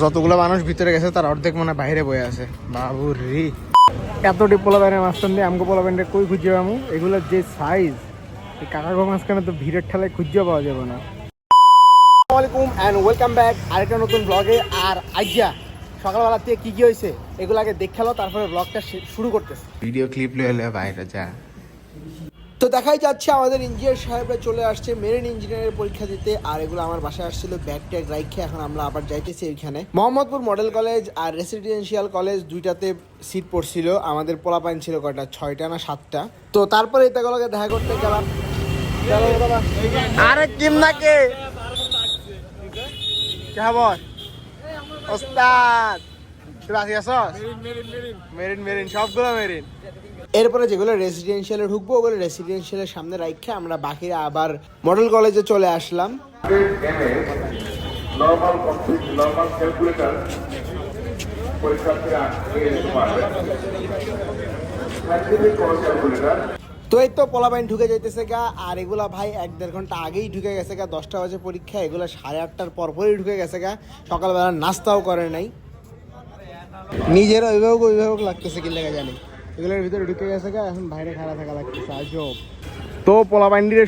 যতগুলো মানুষ ভিতরে গেছে তার অর্ধেক মনে বাইরে বয়ে আছে। বাবু রে এতটি পোলা প্যানের মাঝখান দিয়ে আমগো পোলা প্যান্টে কই খুঁজে পাবো এগুলোর যে সাইজ এই কাকাগো মাঝখানে তো ভিড়ের ঠেলায় খুঁজে পাওয়া যাবে না। আসসালামাইকুম অ্যান্ড ওয়েলকাম ব্যাক আরেকটা নতুন ব্লগে আর আইজা সকালবেলা থেকে কি কি হয়েছে এগুলো আগে দেখাল তারপরে ব্লগটা শুরু করতেছে। ভিডিও ক্লিপ লয়ে বাইরে যা। তো দেখাই যাচ্ছে আমাদের ইঞ্জিনিয়ার সাহেবরা চলে আসছে মেরিন ইঞ্জিনিয়ারের পরীক্ষা দিতে। আর এগুলো আমার বাসায় আসছিল ব্যাগ ট্যাগ রাইখে এখন আমরা আবার যাইতেছি ওইখানে মোহাম্মদপুর মডেল কলেজ আর রেসিডেন্সিয়াল কলেজ দুইটাতে সিট পড়ছিল। আমাদের পোলাপাইন ছিল কয়টা ছয়টা না সাতটা। তো তারপরে এটাগুলোকে দেখা করতে গেলাম। আরে কিম না কে কে খবর? ওস্তাদ আসি আসস মেরিন মেরিন সবগুলো মেরিন এরপরে যেগুলো রেসিডেন্সিয়ালে ঢুকবো ওগুলো রেসিডেন্সিয়ালের সামনে রাখে আমরা বাকিরা আবার মডেল কলেজে চলে আসলাম। তো এই তো পোলাপাইন ঢুকে যাইতেছে গা আর এগুলা ভাই এক দেড় ঘণ্টা আগেই ঢুকে গেছে গা দশটা বাজে পরীক্ষা এগুলো সাড়ে আটটার পরপরই ঢুকে গেছে গা সকালবেলা নাস্তাও করে নাই। নিজের অভিভাবক অভিভাবক লাগতেছে কি লেগে জানি। এগুলোর ভিতরে ঢুকে গেছে গা, এখন বাইরে খাড়া থাকা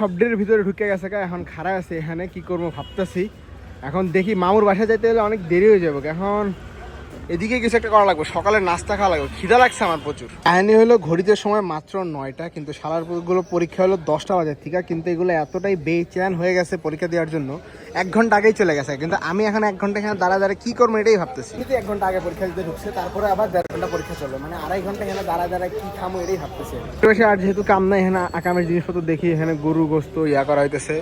সবটির ভিতরে ঢুকে গেছে গা, এখন খাড়া আছে, এখানে কি করব ভাবতেছি। এখন দেখি মামুর বাসা যাইতে হলে অনেক দেরি হয়ে যাবে এখন এদিকে কিছু একটা করা লাগবে সকালে নাস্তা খাওয়া লাগবে খিদা লাগছে আমার প্রচুর। কাহিনী হলো ঘড়িতে সময় মাত্র নয়টা কিন্তু শালারগুলো পরীক্ষা হলো দশটা বাজার থেকে কিন্তু এগুলো এতটাই বেচান হয়ে গেছে পরীক্ষা দেওয়ার জন্য এক ঘণ্টা আগেই চলে গেছে। কিন্তু আমি এখন এক ঘণ্টা এখানে দাঁড়া দাঁড়া কি করব এটাই ভাবতেছি। কিন্তু এক ঘণ্টা আগে পরীক্ষা দিতে ঢুকছে তারপরে আবার দেড় ঘণ্টা পরীক্ষা চলবে। মানে আড়াই ঘণ্টা এখানে দাঁড়া দাঁড়া কি খামো এটাই ভাবতেছি। আর যেহেতু কাম নাই এখানে আকামের জিনিসপত্র দেখি এখানে গরু গোস্ত ইয়া করা হইতেছে।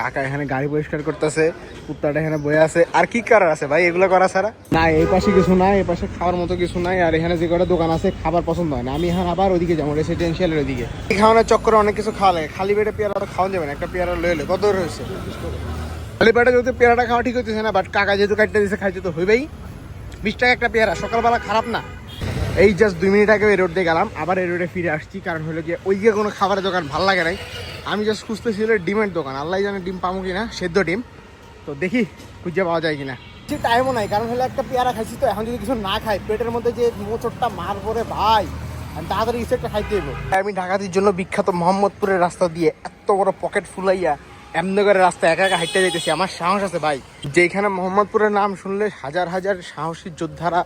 কাকা এখানে গাড়ি পরিষ্কার করতেছে কুত্তাটা এখানে বয়ে আছে। আর কি করার আছে ভাই? এগুলো করা ছাড়া? না এই পাশে কিছু নাই এই পাশে খাওয়ার মতো কিছু নাই আর এখানে যে কটা দোকান আছে খাবার পছন্দ হয় না। আমি এখন আবার ওদিকে যাব রেসিডেন্সিয়ালের ওদিকে এই খাওয়ানোর চক্করে অনেক কিছু খাওয়া লাগে। খালি পেটে পেয়ারা তো খাওয়া যাবে না একটা পেয়ারা লয়ে কত দূর হয়েছে? খালি পেটে যেহেতু পেয়ারাটা খাওয়া ঠিক হইতেছে না বাট কাকা যেহেতু কাটতে দিছে খাইতে তো হইবেই। বিশ টাকা একটা পেয়ারা সকালবেলা খারাপ না। এই জাস্ট দুই মিনিট আগে এই রোড দিয়ে গেলাম আবার এই রোডে ফিরে আসছি কারণ হলো গিয়ে ওই গিয়ে কোনো খাবারের দোকান ভালো লাগে নাই। আমি জাস্ট খুঁজতেছি হলো ডিমের দোকান। আল্লাহ জানে ডিম পাবো কিনা সেদ্ধ ডিম। তো দেখি খুঁজে পাওয়া যায় কিনা। ঠিক টাইমও নাই কারণ হলো একটা পেয়ারা খাইছি তো এখন যদি কিছু না খাই পেটের মধ্যে যে মোচড়টা মার পরে ভাই আমি তাড়াতাড়ি কিছু একটা খাইতে দেবো আমি ঢাকাতির জন্য বিখ্যাত মোহাম্মদপুরের রাস্তা দিয়ে এত বড় পকেট ফুলাইয়া এমনি করে রাস্তা একা একা হাইটে যেতেছি আমার সাহস আছে ভাই। যেখানে মোহাম্মদপুরের নাম শুনলে হাজার হাজার সাহসী যোদ্ধারা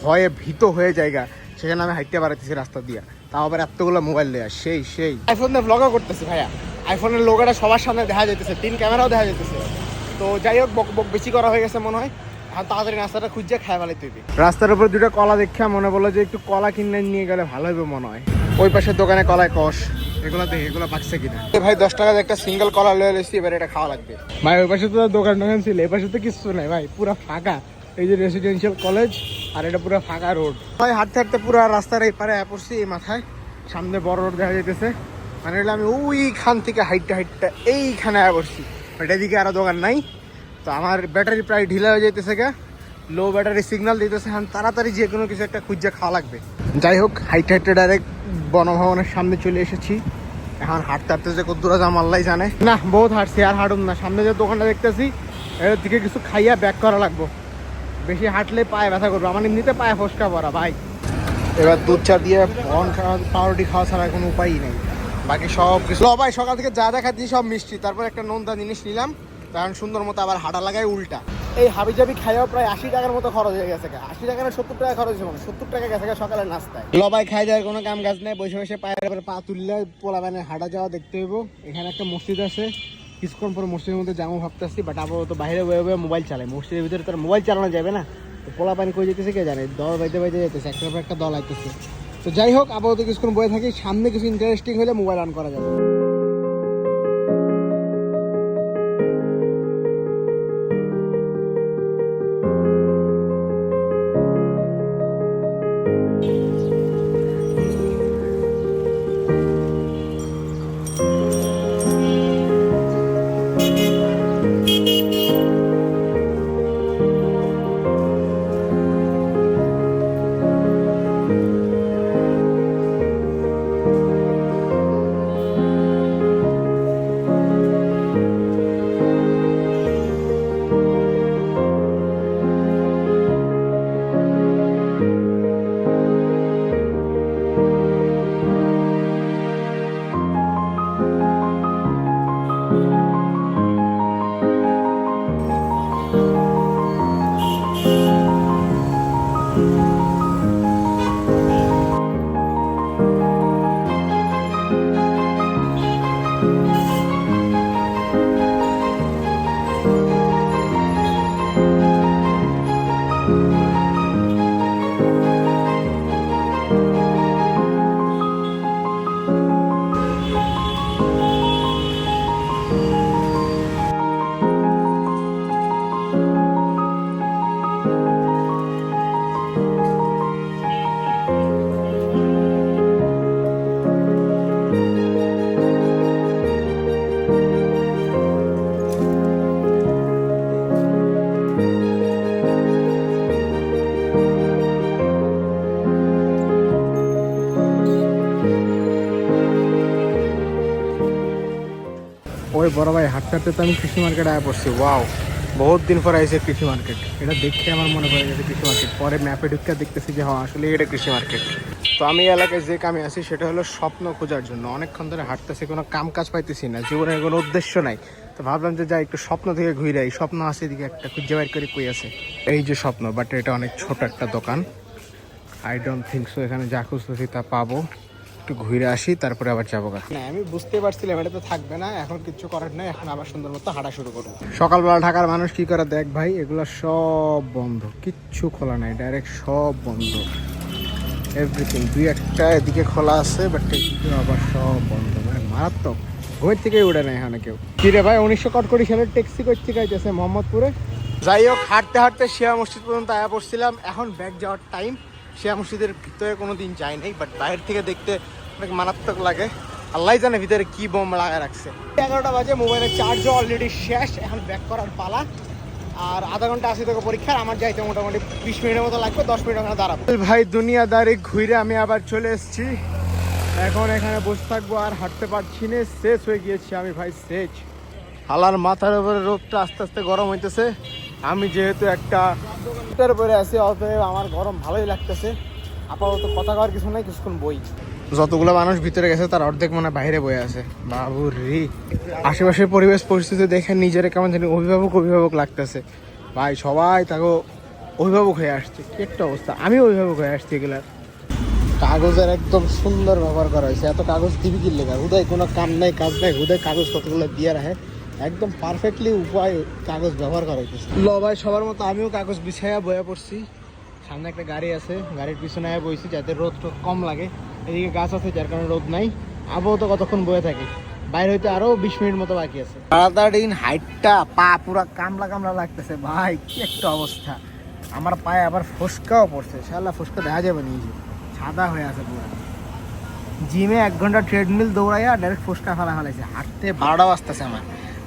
ভয়ে ভীত হয়ে জায়গা সেখানে আমি হাইটে বাড়াইতেছি রাস্তা দিয়ে। তাও আবার এতগুলো মোবাইল দেয়া সেই সেই। আইফোন দিয়ে ব্লগও করতেছি ভাইয়া। আইফোনের লোগোটা সবার সামনে দেখা যাইতেছে তিন ক্যামেরাও দেখা যাইতেছে। তো যাই হোক বক বক বেশি করা হয়ে গেছে মনে হয়। এখন তাড়াতাড়ি নাস্তাটা খুঁজে খাই ভালো তুই। রাস্তার উপর দুটো কলা দেখে মনে বলল যে একটু কলা কিনে নিয়ে গেলে ভালো হবে মনে হয়। ওই পাশের দোকানে কলায় কষ। এগুলো দেখি এগুলো পাকছে কিনা। ভাই দশ টাকা একটা সিঙ্গেল কলা লয়ে এসেছি এবার এটা খাওয়া লাগবে। ভাই ওই পাশে তো দোকান টোকান ছিল এই পাশে তো কিছু নাই ভাই পুরো ফাঁকা। এই যে রেসিডেন্সিয়াল কলেজ আর এটা পুরো ফাঁকা রোড ভাই, হাঁটতে হাঁটতে পুরো রাস্তার এই পারে পড়ছি, এই মাথায়। সামনে বড় রোড দেখা যাইতেছে। মানে হলো আমি ওইখান থেকে হাইটটা হাইটটা এইখানে আয়া পড়ছি। বাট এদিকে আরও দোকান নাই। তো আমার ব্যাটারি প্রায় ঢিলা হয়ে যাইতেছে গা। লো ব্যাটারি সিগন্যাল দিতেছে, এখন তাড়াতাড়ি যে কোনো কিছু একটা খুঁজে খাওয়া লাগবে। যাই হোক হাইটে হাইটে ডাইরেক্ট বনভবনের সামনে চলে এসেছি। এখন হাঁটতে হাঁটতে যে কদ্দুরা যাম আল্লাহ জানে। না, বহুত হাঁটছি, আর হাঁটুন না। সামনে যে দোকানটা দেখতেছি, এর দিকে কিছু খাইয়া ব্যাক করা লাগবো। বেশি হাঁটলে পায়ে ব্যথা করব। আমার এমনিতে পায়ে ফসকা পড়া ভাই। এবার দুধ চা দিয়ে পন খাওয়া পাউরুটি খাওয়া ছাড়া কোনো উপায়ই নেই। বাকি সব কিছু ভাই সকাল থেকে যা যা খাচ্ছি সব মিষ্টি। তারপর একটা নোনতা জিনিস নিলাম। কারণ সুন্দর মতো আবার হাঁটা লাগায় উল্টা। এই হাবি জাবি খাইয়াও প্রায় আশি টাকার মতো খরচ হয়ে গেছে আশি টাকা না সত্তর টাকা খরচ হয়েছে সত্তর টাকা গেছে গা সকালের নাস্তায়। লবাই খাই দেওয়ার কোনো কাম কাজ নেই। বসে বসে পায়ের পা তুললে পোলা বানে হাঁটা যাওয়া দেখতে হইব। এখানে একটা মসজিদ আছে। কিছুক্ষণ পর মসজিদের মধ্যে যাব ভাবতেছি বাট আবার তো বাইরে বয়ে বয়ে মোবাইল চালায় মসজিদের ভিতরে তার মোবাইল চালানো যাবে না। তো পোলা পানি করে যেতেছে কে জানে? দল বাইতে বাইতে যেতেছে একটার পর একটা দল আইতেছে। তো যাই হোক, আপাতত কিছুক্ষণ বয়ে থাকি, সামনে কিছু ইন্টারেস্টিং হলে মোবাইল অন করা যাবে। ওই বড় ভাই হাঁটতে হাঁটতে তো আমি কৃষি মার্কেটে আয়া পড়ছি। ওয়াও, বহুত দিন পর আইসে কৃষি মার্কেট। এটা দেখে আমার মনে পড়ে গেছে কৃষি মার্কেট। পরে ম্যাপে ঢুকে দেখতেছি যে হ্যাঁ আসলে এটা কৃষি মার্কেট। তো আমি এলাকায় যে কামে আছি, সেটা হলো স্বপ্ন খোঁজার জন্য। অনেকক্ষণ ধরে হাঁটতেছি, কোনো কাম কাজ পাইতেছি না জীবনের কোনো উদ্দেশ্য নাই। তো ভাবলাম যে, যাই, একটু স্বপ্ন থেকে ঘুরে আই। স্বপ্ন আছে এদিকে একটা, খুঁজে বাইর করে কই আছে। এই যে স্বপ্ন বাট এটা অনেক ছোট একটা দোকান। আই ডোন্ট থিঙ্ক সো এখানে যা খুঁজতেছি তা পাবো। একটু ঘুরে আসি তারপরে আবার যাব গা। না আমি বুঝতে পারছিলাম এটা তো থাকবে না এখন কিচ্ছু করার নাই এখন আবার সুন্দর মতো হাঁটা শুরু করব। সকালবেলা ঢাকার মানুষ কি করে দেখ ভাই এগুলো সব বন্ধ কিচ্ছু খোলা নাই ডাইরেক্ট সব বন্ধ। এভরিথিং দুই একটা এদিকে খোলা আছে বাট আবার সব বন্ধ। মানে মারাত্মক ঘর থেকেই উঠে নেয় এখানে কেউ। কি রে ভাই উনিশশো কটকটি সালের ট্যাক্সি করতে গাইতেছে মোহাম্মদপুরে? যাই হোক হাঁটতে হাঁটতে শিয়া মসজিদ পর্যন্ত আয়া পড়ছিলাম এখন ব্যাগ যাওয়ার টাইম শিয়া মসজিদের ভিতরে কোনো দিন যাই নাই বাট বাইরে থেকে দেখতে অনেক মারাত্মক লাগে। আল্লাহ জানে ভিতরে কি বোম লাগা রাখছে। এগারোটা বাজে মোবাইলের চার্জও অলরেডি শেষ এখন ব্যাক করার পালা। আর আধা ঘণ্টা আসি তোকে পরীক্ষার আমার যাইতে মোটামুটি বিশ মিনিটের মতো লাগবে দশ মিনিট ওখানে দাঁড়াবো। ভাই দুনিয়াদারি ঘুরে আমি আবার চলে এসেছি। এখন এখানে বসে থাকব আর হাঁটতে পারছি না শেষ হয়ে গিয়েছি আমি ভাই শেষ। হালার মাথার উপরে রোদটা আস্তে আস্তে গরম হইতেছে। আমি যেহেতু একটা শীতের উপরে আছি অতএব আমার গরম ভালোই লাগতেছে। আপাতত কথা কওয়ার কিছু নাই কিছুক্ষণ বই। যতগুলো মানুষ ভিতরে গেছে তার অর্ধেক মানে বাইরে বয়ে আছে। বাবু রে। আশেপাশের পরিবেশ পরিস্থিতি দেখে নিজের কেমন জানি অভিভাবক অভিভাবক লাগতেছে। ভাই সবাই তাকে অভিভাবক হয়ে আসছে। কি একটা অবস্থা। আমি অভিভাবক হয়ে আসছি এগুলার। কাগজের একদম সুন্দর ব্যবহার করা হয়েছে। এত কাগজ দিবি কি লেখা হুদায় কোনো কাম নাই কাজ নাই। হুদায় কাগজ কতগুলো দিয়ে রাখে। একদম পারফেক্টলি উপায় কাগজ ব্যবহার করা হইতেছে ল ভাই সবার মতো আমিও কাগজ বিছাইয়া বয়া পড়ছি। সামনে একটা গাড়ি আছে গাড়ির পিছনে আয়া বইছি যাতে রোদ কম লাগে। এদিকে গাছ আছে যার কারণে রোদ নাই। আবহাওয়া তো কতক্ষণ বয়ে থাকে। বাইরে হইতে আরও বিশ মিনিট মতো বাকি আছে। তাড়াতাড়ি হাইটটা পা পুরা কামলা কামলা লাগতেছে। ভাই কি একটা অবস্থা। আমার পায়ে আবার ফসকাও পড়ছে। শালা ফসকা দেখা যাবে নিজে সাদা হয়ে আছে পুরো। জিমে এক ঘণ্টা ট্রেডমিল দৌড়াইয়া ডাইরেক্ট ফসকা ফেলা ফেলাইছে। হাঁটতে বারোটা আসতেছে আমার।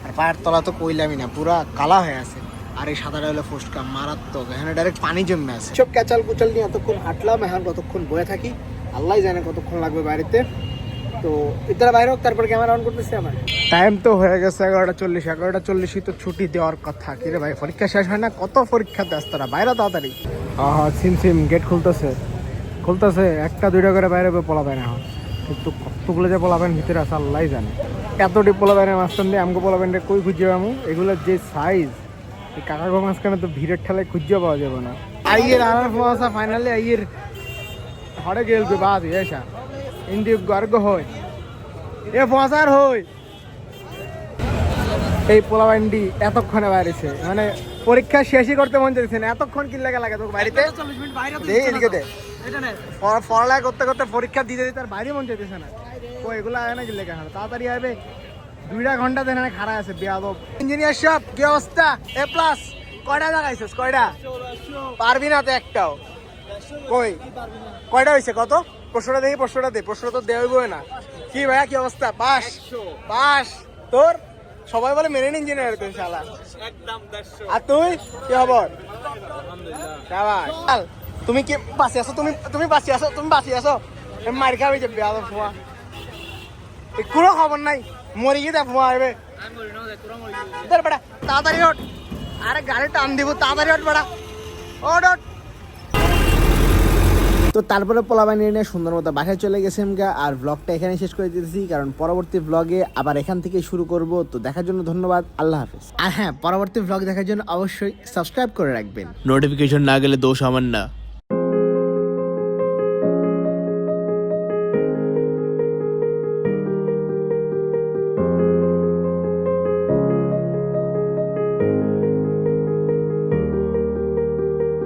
আর পায়ের তলা তো কইলামই না পুরা কালা হয়ে আছে। আর এই সাদাটা হলো ফসকা মারাত্মক। এখানে ডাইরেক্ট পানি জমে আছে। সব ক্যাচাল কুচাল নিয়ে এতক্ষণ হাঁটলাম এখন কতক্ষণ বয়ে থাকি আল্লাহ জানে কতক্ষণ লাগবে বাড়িতে। তো ইতারা বাইরে হোক তারপর ক্যামেরা অন করতেছি আমার। টাইম তো হয়ে গেছে এগারোটা চল্লিশ এগারোটা চল্লিশই তো ছুটি দেওয়ার কথা। কি রে ভাই পরীক্ষা শেষ হয় না? কত পরীক্ষা দেয় তারা বাইরে তাড়াতাড়ি। সিম সিম গেট খুলতেছে। খুলতেছে একটা দুইটা করে বাইরে পলাবেন এখন। কিন্তু কতগুলো যে পলাবেন ভিতরে আছে আল্লাহ জানে। এতটি পোলাবেনের মাঝখান দিয়ে আমাকে পোলাবেনটা কই খুঁজে পাবো? এগুলোর যে সাইজ এই কাকাগো মাঝখানে তো ভিড়ের ঠেলায় খুঁজে পাওয়া যাবে না। আইয়ের আনার ফসা ফাইনালি আইয়ের হরে গেল কে বাদ এসা ইন্দি গর্গ হয়। এ ফসার হয়। এই পোলাবান্ডি এতক্ষণে বাইরেছে মানে পরীক্ষা শেষই করতে মন চাইছে না এতক্ষণ কি লাগে লাগে তোকে বাড়িতে? এদিকে দে। পড়া- পড়ালেখা করতে করতে পরীক্ষা দিতে দিতে আর বাইরে মন চাইতেছে না। ও এগুলো আয় না কি লেখা হয় তাড়াতাড়ি আসবে দুইটা ঘণ্টা ধরে এখানে খাড়া আছে বেয়াদব। ইঞ্জিনিয়ার সব কি অবস্থা? এ প্লাস কয়টা লাগাইছিস? কয়টা? পারবি না তো একটাও। কই? কয়টা হয়েছে কত? প্রশ্নটা দেখি প্রশ্নটা দে। প্রশ্ন তো দেওয়া না। কি ভাইয়া কি অবস্থা? পাস। পাস। তোর? সবাই বলে মেরিন ইঞ্জিনিয়ার তুই শালা। আর তুই? কি খবর। তুমি কি বাঁচি আছো? তুমি তুমি বাঁচি আছো? তুমি বাঁচি আছো? মার খাবি যে বেয়া ফোয়া এ কোনো খবর নাই। মরি গিয়ে ফোয়া আসবে ধর বেটা তাড়াতাড়ি ওঠ। আরে গাড়ি টান দিব তাড়াতাড়ি ওঠ বেটা। ওঠ ওঠ। তো তারপরে পোলাবাই নিয়ে নিয়ে সুন্দর মতো বাসায় চলে গেছে গা আর ব্লগটা এখানে শেষ করে দিতেছি কারণ পরবর্তী ব্লগে আবার এখান থেকে শুরু করব। তো দেখার জন্য ধন্যবাদ আল্লাহ হাফিজ। আর হ্যাঁ পরবর্তী ব্লগ দেখার জন্য অবশ্যই সাবস্ক্রাইব করে রাখবেন। নোটিফিকেশন না গেলে দোষ আমার না।